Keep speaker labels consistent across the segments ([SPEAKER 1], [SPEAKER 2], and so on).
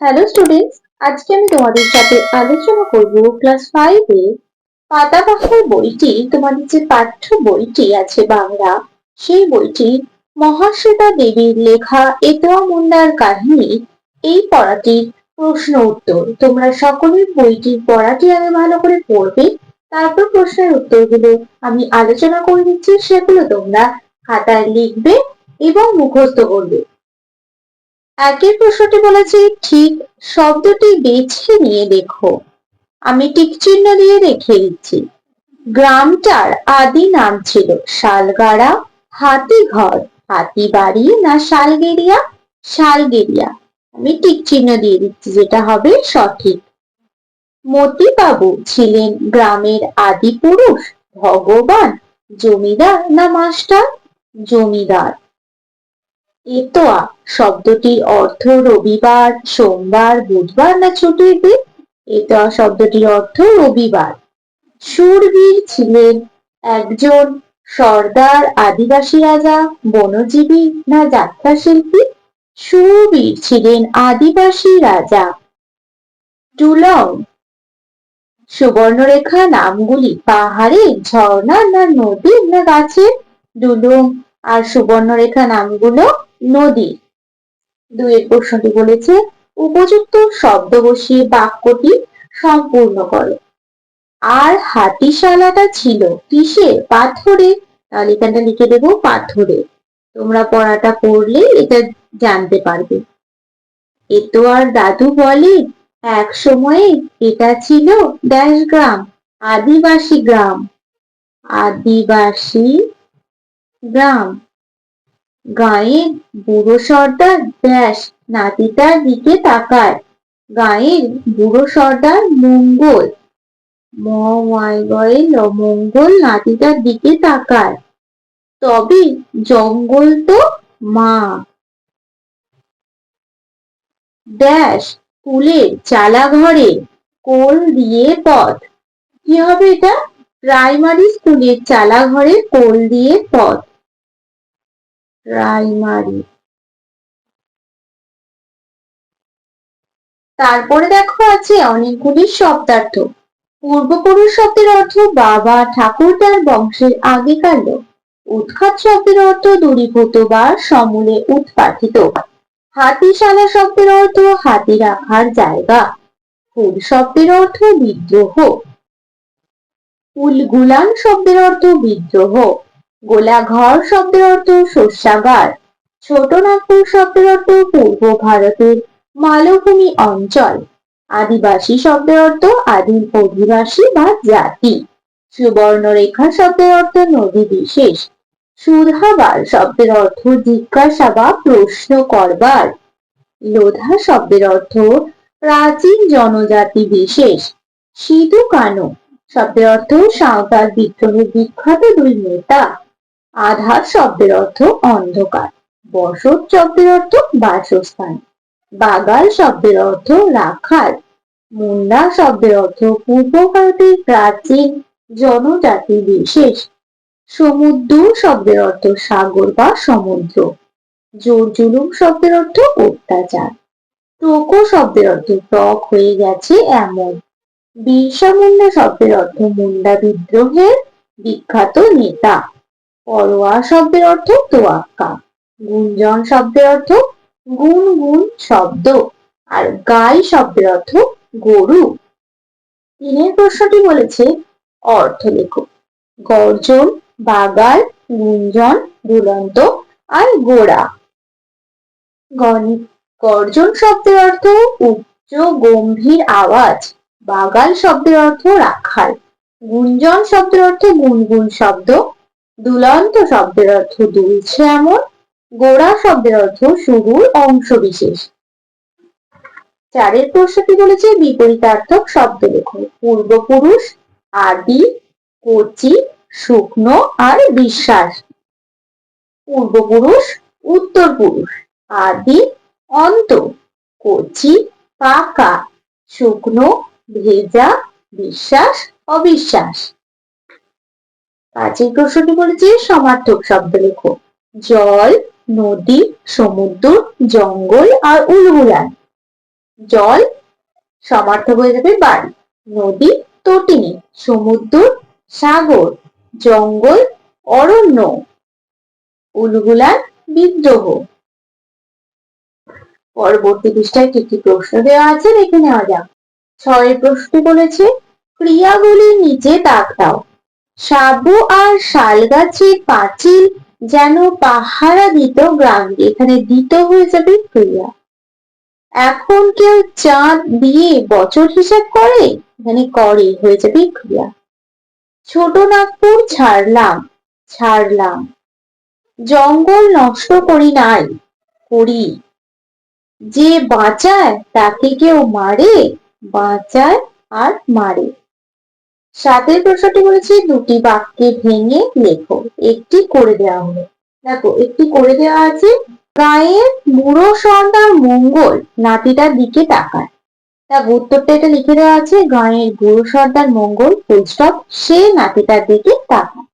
[SPEAKER 1] Hello students আজকে আমি তোমাদের সাথে আলোচনা করব ক্লাস ফাইভে পাতাবাহার বইটি, তোমাদের যে পাঠ্য বইটি আছে বাংলা, সেই বইটি মহাশ্বেতা দেবীর লেখা এতোয়া মুন্ডার কাহিনী, এই পড়াটির প্রশ্ন উত্তর। তোমরা সকলের বইটির পড়াটি আগে ভালো করে পড়বে, তারপর প্রশ্নের উত্তরগুলো আমি আলোচনা করে দিচ্ছি, সেগুলো তোমরা খাতায় লিখবে এবং মুখস্থ করবে। একের প্রশ্নটি বলেছে, ঠিক শব্দটি বেছে নিয়ে দেখো। আমি টিক চিহ্ন দিয়ে রেখে দিচ্ছি। গ্রামটার আদি নাম ছিল শালগাড়া হাতিঘর হাতিবাড়ি না শালগেরিয়া? শালগেরিয়া। আমি টিক চিহ্ন দিয়ে দিচ্ছি, যেটা হবে সঠিক। মতিবাবু ছিলেন গ্রামের আদি পুরুষ, ভগবান, জমিদার না মাস্টার? জমিদার। এতোয়া শব্দটির অর্থ রবিবার, সোমবার, বুধবার না ছুটির দিন? এতোয়া শব্দটির অর্থ রবিবার। সুরবীর ছিলেন একজন সর্দার আদিবাসী রাজা, বনজীবী না যাত্রা শিল্পী সুরবীর ছিলেন আদিবাসী রাজা। ডুলং সুবর্ণরেখা নামগুলি পাহাড়ে, ঝর্ণা না নদী না গাছের? ডুলুং আর সুবর্ণরেখা নামগুলো নদী। দুয়ের প্রশ্নটি বলেছে, উপযুক্ত শব্দ বসিয়ে বাক্যটি সম্পূর্ণ করো। আর হাতিশালাটা ছিল কিসে পাথরে তাহলে এখানটা লিখে দেবো পাথরে তোমরা পড়াটা পড়লে এটা জানতে পারবে। এ তো আর দাদু বলে, এক সময়ে এটা ছিল ড্যাশ গ্রাম, আদিবাসী গ্রাম। আদিবাসী গ্রাম। গায়ের বুড়ো সর্দার ব্যাস নাতিটার দিকে তাকায়। গায়ের বুড়ো সর্দার মঙ্গল। মঙ্গল মঙ্গল নাতিটার দিকে তাকায়। তবে জঙ্গল তো মা। ড্যাশ স্কুলের চালা ঘরে কোল দিয়ে পথ। কি হবে এটা? প্রাইমারি স্কুলের চালা ঘরে কোল দিয়ে পথ। প্রাইমারি তারপরে দেখো আছে অনেকগুলি শব্দার্থ। পূর্বপুরুষ শব্দের অর্থ বাবা ঠাকুরদার বংশের আগেকার লোক। উৎখাত শব্দের অর্থ দূরীভূত বা সমূলে উৎপাঠিত। হাতিশালা শব্দের অর্থ হাতি রাখার জায়গা। ফুল শব্দের অর্থ বিদ্রোহ। উলগুলান শব্দের অর্থ বিদ্রোহ। গোলাঘর শব্দের অর্থ শস্যাগার ছোট নাগপুর শব্দের অর্থ পূর্ব ভারতের মালভূমি অঞ্চল, আদিবাসী শব্দের অর্থ আদিম অধিবাসী বা জাতি, সুবর্ণরেখা শব্দের অর্থ নদী বিশেষ, সুধাবার শব্দের অর্থ জিজ্ঞাসা বা প্রশ্ন করবার, লোধা শব্দের অর্থ প্রাচীন জনজাতি বিশেষ, সিধু কানু শব্দের অর্থ সাঁওতাল বিদ্রোহের বিখ্যাত দুই নেতা। আধার শব্দের অর্থ অন্ধকার, বসত শব্দের অর্থ বাসস্থান, বাগাল শব্দের অর্থ রাখাল, মুন্ডা শব্দের অর্থ পূর্ব প্রাচীন, জনজাতি বিশেষ, সমুদ্র শব্দের অর্থ সাগর বা সমুদ্র জোর জুলুম শব্দের অর্থ অত্যাচার, টোকো শব্দের অর্থ টক হয়ে গেছে এমন, বিরসা মুন্ডা শব্দের অর্থ মুন্ডা বিদ্রোহের বিখ্যাত নেতা। পরোয়া শব্দের অর্থ তোয়াক্কা। গুঞ্জন শব্দের অর্থ গুন গুন শব্দ। আর গাই শব্দের অর্থ গরু। তিনের প্রশ্নটি বলেছে অর্থ লেখো গর্জন, বাগাল, গুঞ্জন, দুরন্ত আর গোড়া। গর্জন শব্দের অর্থ উচ্চ গম্ভীর আওয়াজ। বাগাল শব্দের অর্থ রাখাল। গুঞ্জন শব্দের অর্থ গুনগুন শব্দ। দুলন্ত শব্দের অর্থ দুলছে এমন গোড়া শব্দের অর্থ শুরুর অংশ বিশেষ। চারের প্রশ্নটি বলেছে বিপরীতার্থক শব্দ লেখো। পূর্বপুরুষ, আদি, কচি, শুকনো আর বিশ্বাস। পূর্বপুরুষ উত্তর পুরুষ আদি, অন্ত, কচি, পাকা, শুকনো, ভেজা, বিশ্বাস, অবিশ্বাস। পাঁচের প্রশ্নটি বলেছে, সমার্থক শব্দ লেখো। জল, নদী, সমুদ্র, জঙ্গল আর উলগুলান জল, সমার্থক হয়ে যাবে বাড়ি। নদী তটিনী সমুদ্র, সাগর। জঙ্গল, অরণ্য। উলগুলার বিদ্রোহ। পরবর্তী পৃষ্ঠায় কি কি প্রশ্ন দেওয়া আছে দেখে নেওয়া যাক। ছয়ের প্রশ্নটি বলেছে, ক্রিয়াগুলির নিচে দাগ দাও। সাবু আর শাল গাছের পাঁচিল যেন পাহারা দিত গ্রামকে, এখানে দিত হয়ে যাবে ক্রিয়া। এখন কেউ চাঁদ দিয়ে বছর হিসাব করে? এখানে করে হয়ে যাবে ক্রিয়া। ছোট নাগপুর ছাড়লাম ছাড়লাম। জঙ্গল নষ্ট করি নাই, করি। যে বাঁচায় তাকে কেউ মারে, বাঁচায় আর মারে। সাতের প্রশ্নটি বলেছি, দুটি বাক্যে ভেঙে লেখো। একটি করে দেওয়া হলো। দেখো, একটি করে দেওয়া আছে, গায়ের বুড়ো সর্দার মঙ্গল নাতিটার দিকে তাকায়। তা উত্তরটা এটা লিখে দেওয়া আছে, গায়ের বুড়ো সর্দার মঙ্গল ফুলস্টপ সে নাতিটার দিকে তাকায়।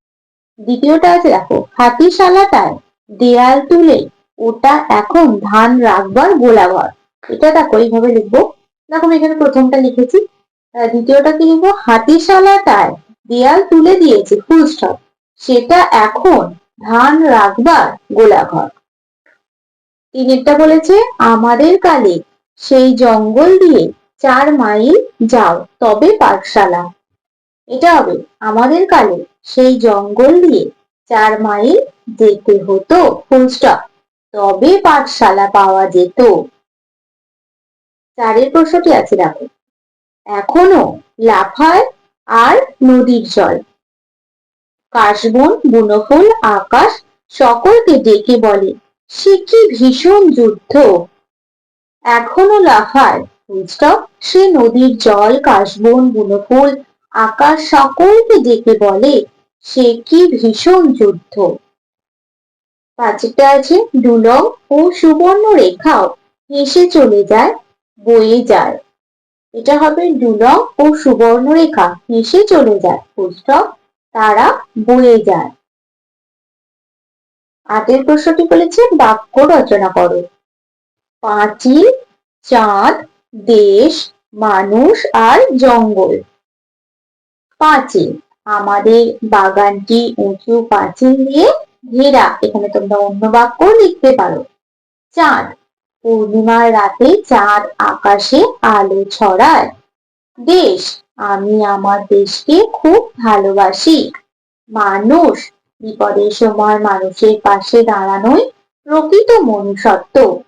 [SPEAKER 1] দ্বিতীয়টা আছে, দেখো হাতিশালাটায় দেয়াল তুলে, ওটা এখন ধান রাখবার গোলাঘর। এটা দেখো, এইভাবে লিখব। দেখো এখানে প্রথমটা লিখেছি। দ্বিতীয়টা কি লিখব? হাতিশালাটায় দেয়াল তুলে দিয়েছে ফুল স্টপ সেটা এখন ধান রাখবার গোলাঘর। তিনেরটা বলেছে, আমাদের কালে সেই জঙ্গল দিয়ে চার মাইল যাও, তবে পাঠশালা। এটা হবে, আমাদের কালে সেই জঙ্গল দিয়ে চার মাইল যেতে হতো ফুল স্টপ তবে পাঠশালা পাওয়া যেত। চারের প্রশ্নটি আছে, দেখো। এখনও লাফায় আর নদীর জল। কাশবন, বুনফুল, আকাশ সকলকে ডেকে বলে, সে কি ভীষণ যুদ্ধ? এখনও লাফায় সে নদীর জল, কাশবন, বুনফুল, আকাশ সকলকে ডেকে বলে, সে কি ভীষণ যুদ্ধ? পাঁচটা আছে দুলং ও সুবর্ণ রেখাও হেসে চলে যায়, বয়ে যায়। এটা হবে দুলং ও সুবর্ণ রেখা হেসে চলে যায়। পুস্তক তারা বয়ে যায়। আটের প্রশ্নটি বলেছে বাক্য রচনা করো। পাঁচিল, চাঁদ, দেশ, মানুষ আর জঙ্গল। পাঁচিল, আমাদের বাগানটি উঁচু পাঁচিল দিয়ে ঘেরা। এখানে তোমরা অন্য বাক্য লিখতে পারো। চাঁদ পূর্ণিমার রাতে চাঁদ আকাশে আলো ছড়ায়। দেশ আমি আমার দেশকে খুব ভালোবাসি। মানুষ, বিপদের সময় মানুষের পাশে দাঁড়ানোই প্রকৃত মনুষ্যত্ব।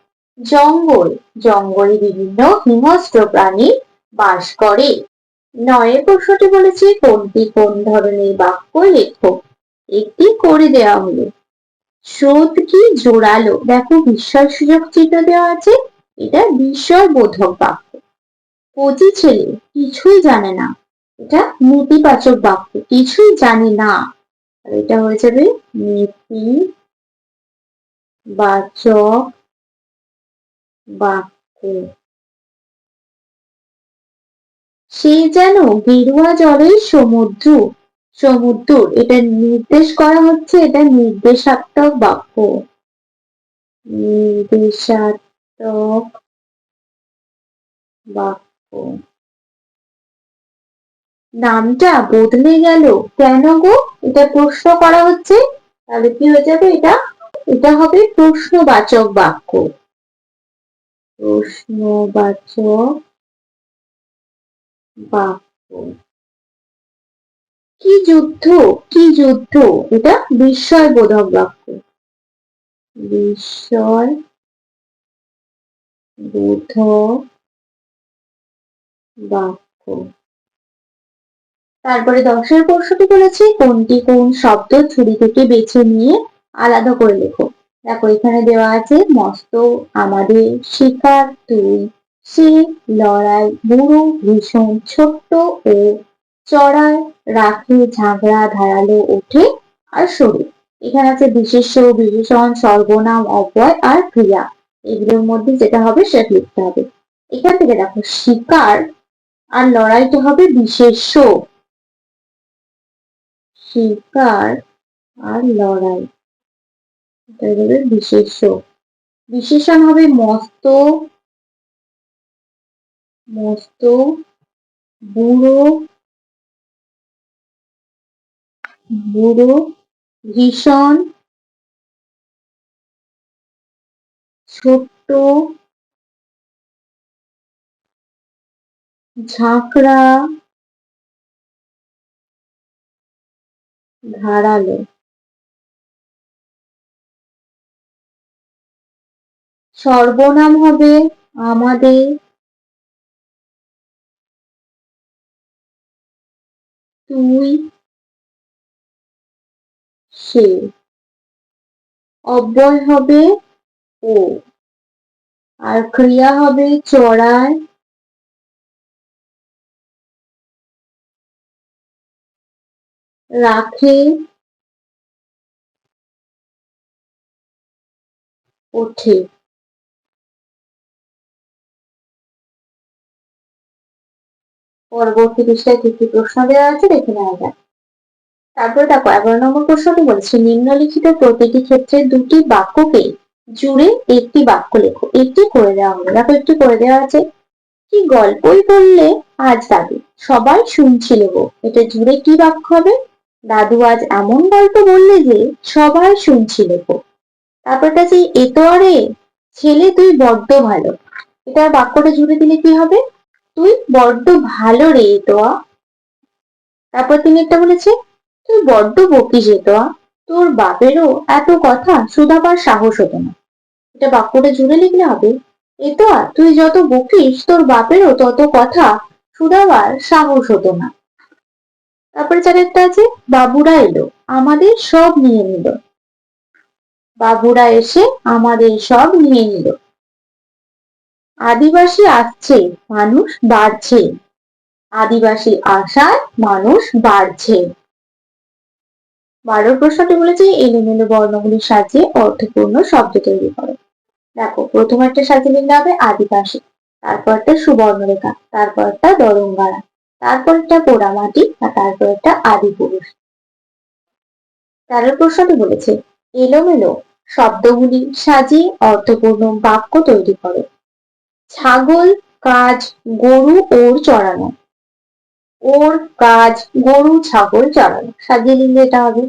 [SPEAKER 1] জঙ্গল, জঙ্গলে বিভিন্ন হিংস্র প্রাণী বাস করে। নয়ের প্রশ্নটি বলেছে, কোনটি কোন ধরনের বাক্য লেখো? একটি করে দেওয়া হলো। স্রোত কি জোরালো? দেখো বিস্ময় সুযোগ চিহ্ন দেওয়া আছে, এটা বিস্ময় বোধক বাক্য। কচি ছেলে, কিছুই জানে না। এটা নেতিবাচক বাক্য, কিছুই জানে না। এটা হয়ে যাবে নেতি বাচক বাক্য। সে যেন গেরুয়া জলের সমুদ্র সমুদ্র। এটা নির্দেশ করা হচ্ছে, এটা নির্দেশাত্মক বাক্য। নির্দেশাত্মক বাক্য। নামটা বদলে গেল। কেন গো? এটা প্রশ্ন করা হচ্ছে। তাহলে কি হয়ে যাবে এটা? এটা হবে প্রশ্নবাচক বাক্য। প্রশ্নবাচক বাক্য। কি যুদ্ধ কি যুদ্ধ? এটা বিস্ময় বোধক বাক্য। বিস্ময় বোধক বাক্য। তারপরে দশের প্রশ্নটি বলেছি কোনটি কোন শব্দ ছুরি থেকে বেছে নিয়ে আলাদা করে লেখো? দেখো, এখানে দেওয়া আছে, মস্ত আমাদের শিকার, তুই সে, লড়াই, বুড়ো, ভীষণ, ছোট্ট ও চড়ায় রাখে, ঝাঁকড়া, ধারালো ওঠে আর সরু। এখানে আছে বিশেষ্য বিশেষণ সর্বনাম, অব্যয় আর ক্রিয়া। এগুলোর মধ্যে যেটা হবে সেটা লিখতে হবে। এখান থেকে দেখো, শিকার আর লড়াইটা হবে বিশেষ্য। শিকার আর লড়াই বিশেষ্য। বিশেষণ হবে মস্ত মস্ত, বুড়ো বুড়ো ভীষণ ছোট্ট ঝাঁকড়া ধারালো। সর্বনাম হবে আমাদের তুই সে। অব্যয় হবে ও। আর ক্রিয়া হবে চড়ায় রাখে ওঠে। পরবর্তী পৃষ্ঠায় কি কি প্রশ্ন দেওয়া আছে দেখে নেওয়া যাক। তারপরে দেখো, এগারো নম্বর প্রশ্নটি বলেছে, নিম্নলিখিত প্রতিটি ক্ষেত্রে দুটি বাক্যকে জুড়ে একটি বাক্য লেখো। একটি করে দেওয়া হলো দেখো, একটি করে দেওয়া আছে। কি গল্পই বললে আজ দাদু? সবাই শুনছিল গো। এটা জুড়ে কি বাক্য হবে? দাদু আজ এমন গল্প বললে যে সবাই শুনছিল গো। তারপরটা যে এতো আরে, ছেলে তুই বড্ড ভালো। এটার বাক্যটা জুড়ে দিলে কি হবে? তুই বড্ড ভালো রে এতোয়া তারপর তিনি একটা বলেছে তুই বড্ড বকিস এতোয়া তোর বাপেরও এত কথা শুধাবার সাহস হতো না। এটা বাক্যটা জুড়ে লিখলে হবে। এতোয়া তুই যত বকিস, তোর বাপেরও তত কথা শুধাবার সাহস হতো না। তারপরে যার একটা আছে, বাবুরা এলো, আমাদের সব নিয়ে নিল। বাবুরা এসে আমাদের সব নিয়ে নিল। আদিবাসী আসছে, মানুষ বাড়ছে। আদিবাসী আসায় মানুষ বাড়ছে। বারো প্রশ্নটি বলেছে এলোমেলো বর্ণগুলির সাহায্যে অর্থপূর্ণ শব্দ তৈরি করো। দেখো, প্রথম একটা সাজিয়ে নিতে হবে আদিবাসী, তারপরটা সুবর্ণরেখা, তারপরটা দরঙ্গারা, তারপরটা পোড়ামাটি আর তারপরটা আদি পুরুষ তেরো প্রশ্নটি বলেছে, এলোমেলো শব্দগুলি সাজিয়ে অর্থপূর্ণ বাক্য তৈরি করো। ছাগল, কাজ, গরু, ওর চড়ানো ওর কাজ গরু, ছাগল চড়ানো সাজিয়ে নিলে এটা হবে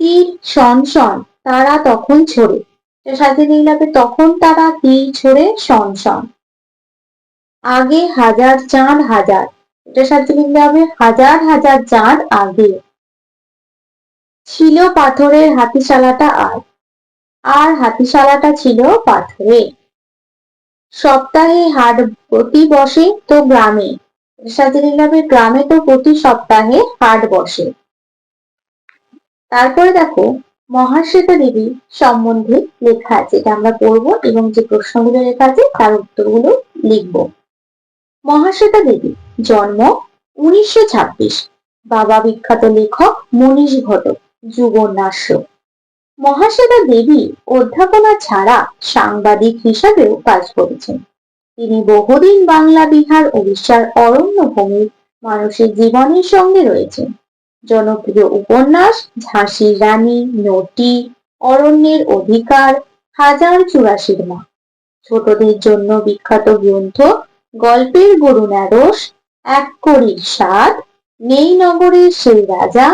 [SPEAKER 1] তীর, শন শন, তারা তখন ছড়ে। সাজিয়ে হবে তখন তারা তীর ছড়ে, শন শন। আগে হাজার চাঁদ, হাজার। এটা সাজিয়ে নিলে হবে হাজার হাজার চাঁদ আগে। ছিল পাথরের হাতিশালাটা আর। আর হাতিশালাটা ছিল পাথরে। সপ্তাহে হাট প্রতি বসে তো গ্রামে। সাথে লিখবে গ্রামে তো প্রতি সপ্তাহে হাট বসে। তারপরে দেখো, মহাশ্বেতা দেবী সম্বন্ধে লেখা আছে, এটা আমরা পড়ব এবং যে প্রশ্নগুলো লেখা আছে তার উত্তরগুলো লিখব। মহাশ্বেতা দেবী, জন্ম উনিশশো ছাব্বিশ, বাবা বিখ্যাত লেখক মনীষ ঘটক যুবনাশ্য মহাশ্বেতা দেবী অধ্যাপনা ছাড়া সাংবাদিক হিসাবেও কাজ করেছেন। তিনি বহুদিন বাংলা, বিহার উড়িষ্যার অরণ্যভূমির মানুষের জীবনের সঙ্গে রয়েছেন। জনপ্রিয় উপন্যাস ঝাঁসির রানী, নটি, অরণ্যের অধিকার, হাজার চুরাশির মা। ছোটদের জন্য বিখ্যাত গ্রন্থ, গল্পের গরু ন্যারস এক কড়ির স্বাদ, নেই নগরের সেই রাজা,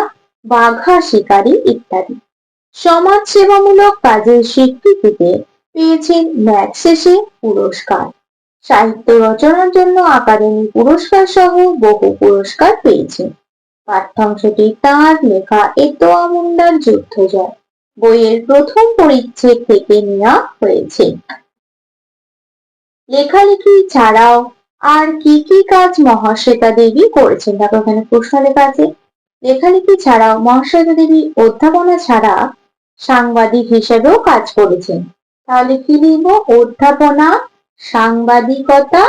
[SPEAKER 1] বাঘা শিকারী ইত্যাদি। সমাজ সেবামূলক কাজের স্বীকৃতিতে পেয়েছেন ম্যাগসেসে পুরস্কার। সাহিত্য রচনার জন্য আকাদেমি পুরস্কার সহ বহু পুরস্কার পেয়েছেন পাঠ্যাংশটি তার লেখা এতোয়া মুন্ডার যুদ্ধ জয় বইয়ের প্রথম পরিচ্ছেদ থেকে নেওয়া হয়েছে। লেখালেখি ছাড়াও আর কি কি কাজ মহাশ্বেতা দেবী করেছেন? দেখো এখানে প্রশ্ন লেখা আছে। লেখালেখি ছাড়াও মহাশ্বেতা দেবী অধ্যাপনা ছাড়া সাংবাদিক হিসেবেও কাজ করেছেন। তাহলে কি লিখব? অধ্যাপনা সাংবাদিকতা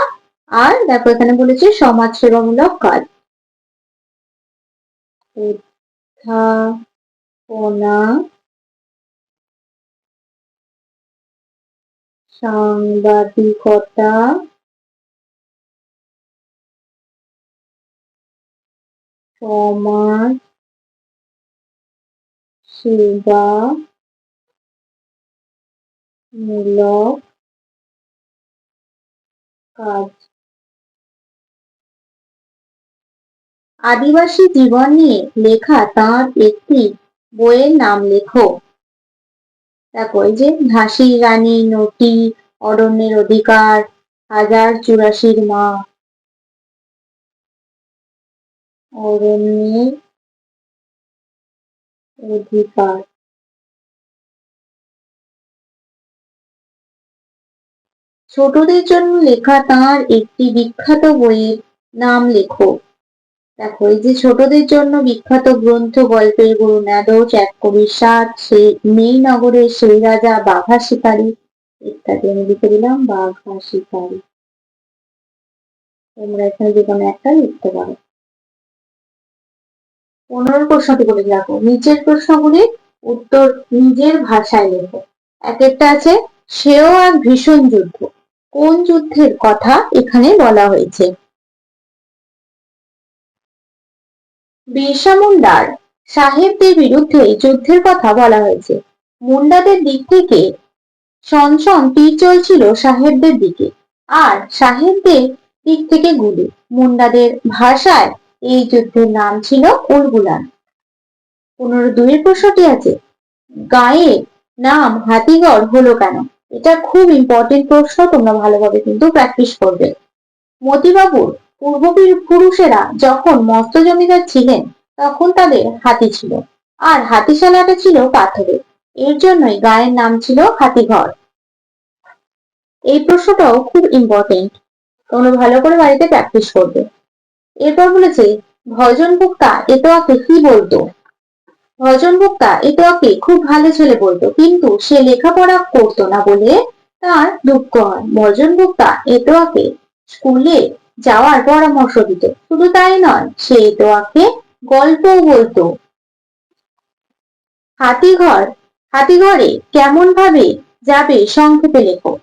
[SPEAKER 1] আর দেখো এখানে বলেছে সমাজ সেবামূলক কাজ সাংবাদিকতা সমাজ সেবা মূলক কাজ আদিবাসী জীবন নিয়ে লেখা তাঁর একটি বইয়ের নাম লেখো। দেখো এই যে ঝাঁসির রানী, নটি, অরণ্যের অধিকার, হাজার চুরাশির মা। অরণ্যের অধিকার। ছোটদের জন্য লেখা তাঁর একটি বিখ্যাত বইয়ের নাম লেখো। দেখো, এই যে ছোটদের জন্য বিখ্যাত গ্রন্থ গল্পের গুরু নাদোষ এক কবির সাত সে মেই নগরের সেই রাজা বাঘা শিকারী ইত্যাদি। আমি লিখে দিলাম, বাঘা শিকারী। তোমরা এখানে যে কোনো একটা লিখতে পারো। পনেরো প্রশ্নটি করে রাখো নিচের প্রশ্নগুলির উত্তর নিজের ভাষায় লেখো। এক একটা আছে, সেও এক ভীষণ যুদ্ধ। কোন যুদ্ধের কথা এখানে বলা হয়েছে? বিরসা মুন্ডার সাহেবদের বিরুদ্ধে যুদ্ধের কথা বলা হয়েছে। মুন্ডাদের দিক থেকে সনসন তীর চলছিল সাহেবদের দিকে, আর সাহেবদের দিক থেকে গুলি। মুন্ডাদের ভাষায় এই যুদ্ধের নাম ছিল উলগুলান। পনেরো দুইয়ের প্রশ্নটি আছে, গায়ের নাম হাতিগড় হলো কেন? এটা খুব ইম্পর্টেন্ট প্রশ্ন, তোমরা ভালোভাবে কিন্তু প্র্যাকটিস করবে। মতিবাবুর পূর্বপুরুষেরা যখন মস্ত জমিদার ছিলেন, তখন তাদের হাতি ছিল। আর হাতিশালাটা ছিল পাথরের। এর জন্যই গায়ের নাম ছিল হাতিঘর। এই প্রশ্নটাও খুব ইম্পর্টেন্ট তোমরা ভালো করে বাড়িতে প্র্যাকটিস করবে। এরপর বলেছে, ভজন ভোক্তা এতোয়াকে কি বলতো? ভজন ভোক্তা এতোয়াকে খুব ভালো ছেলে বলতো, কিন্তু সে লেখাপড়া করতো না বলে তার দুঃখ হয়। ভজন ভোক্তা এতোয়াকে স্কুলে যাওয়ার পরামর্শ দিত। শুধু তাই নয়, সে তোয়াকে গল্পও বলতো। হাতিঘর, হাতিঘরে কেমন ভাবে যাবে সংক্ষেপে লেখো।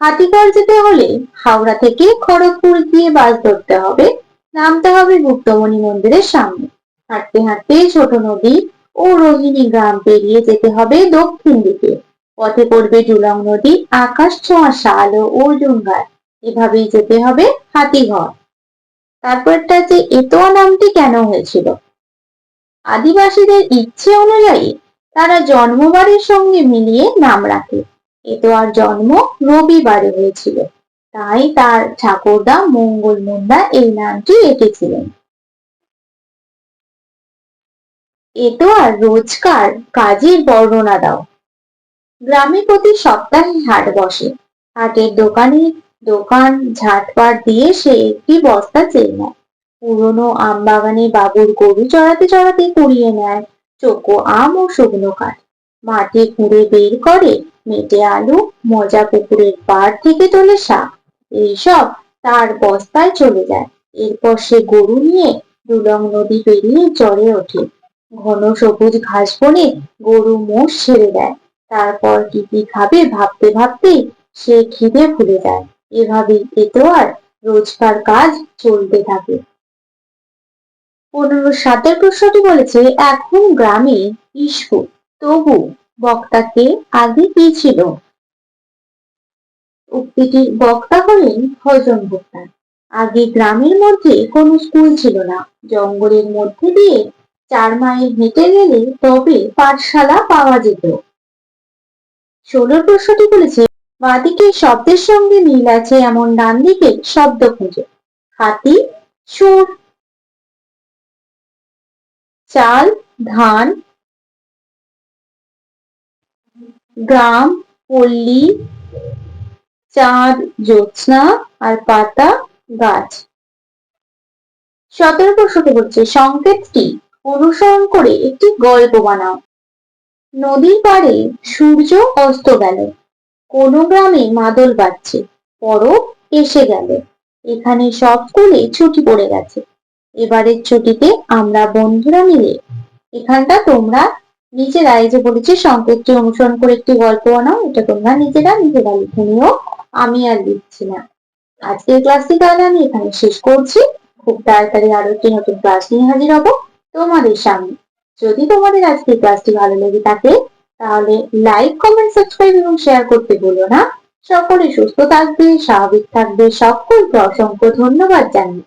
[SPEAKER 1] হাতিঘর যেতে হলে হাওড়া থেকে খড়গপুর গিয়ে বাস ধরতে হবে, নামতে হবে গুপ্তমণি মন্দিরের সামনে। হাঁটতে হাঁটতে ছোট নদী ও রোহিণী গ্রাম পেরিয়ে যেতে হবে দক্ষিণ দিকে। পথে পড়বে জুলং নদী, আকাশ ছোঁয়া শাল ও অর্জুন এভাবেই যেতে হবে হাতিঘর। তারপরটা যে এতোয়া নামটি কেন হয়েছিল? আদিবাসীদের ইচ্ছে অনুযায়ী তারা জন্মবারের সঙ্গে মিলিয়ে নাম রাখে। এতোয়ার জন্ম রবিবারে হয়েছিল। তাই তার ঠাকুরদা মঙ্গল মুন্ডা এই নামটি এঁকেছিলেন আর রোজকার কাজের বর্ণনা দাও। গ্রামে প্রতি সপ্তাহে হাট বসে। হাটের দোকানে দোকান ঝাটপাট দিয়ে সে একটি বস্তা চেয়ে নেয়। পুরনো আম বাগানে বাবুর গরু চড়াতে চড়াতে কুড়িয়ে নেয়। চোখো আম ও শুকনো কাঠ। মাটি খুঁড়ে বের করে মেটে আলু, মজা পুকুরের পাড় থেকে তোলে শাক। এইসব তার বস্তায় চলে যায়। এরপর সে গরু নিয়ে দুলং নদী পেরিয়ে চড়ে ওঠে। ঘন সবুজ ঘাস বনে গরু মোষ ছেড়ে দেয়। তারপর কি কি খাবে ভাবতে ভাবতে সে খিদে ভুলে যায়। এভাবেই আর রোজকার কাজ চলতে থাকে। পনেরো সাতের প্রশ্নটি বলেছে, এখন গ্রামে ইস্কু, তবু বক্তাকে আগে কি ছিল? উক্তিটি, বক্তা হলেন ভজন বক্তা। আগে গ্রামের মধ্যে কোনো স্কুল ছিল না। জঙ্গলের মধ্যে দিয়ে চার মাইল হেঁটে গেলে তবে পাঠশালা পাওয়া যেত। ষোলোর প্রশ্নটি বলেছে, বাঁদিকে শব্দের সঙ্গে মিল আছে এমন ডান দিকে শব্দ খুঁজে। হাতি, সুর, চাল, ধান, গ্রাম, পল্লী, চাঁদ, জ্যোৎস্না আর পাতা, গাছ। সতেরো প্রশ্নটি বলছে সংকেতটি অনুসরণ করে একটি গল্প বানাও। নদীর পাড়ে সূর্য অস্ত গেল। কোনো গ্রামে মাদল বাজছে। পরব এসে গেল। এখানে সব স্কুলে ছুটি পড়ে গেছে। এবারের ছুটিতে আমরা বন্ধুরা মিলে এখানটা তোমরা নিজেরা এই যে বলেছি সংকেতটি অনুসরণ করে একটি গল্প বানাও। এটা তোমরা নিজেরা নিজেরা লিখে নিও আমি আর লিখছি না। আজকের ক্লাসটি তাহলে আমি এখানে শেষ করছি। খুব তাড়াতাড়ি আরও একটি নতুন ক্লাস নিয়ে হাজির হব। তোমাদের সামনে। যদি তোমাদের আজকে ক্লাসটি ভালো লেগে থাকে, তাহলে লাইক কমেন্ট সাবস্ক্রাইব এবং শেয়ার করতে ভুলো না। সকলে সুস্থ থাকবে, স্বাভাবিক থাকবে। সকলকে অসংখ্য ধন্যবাদ জানিয়ে।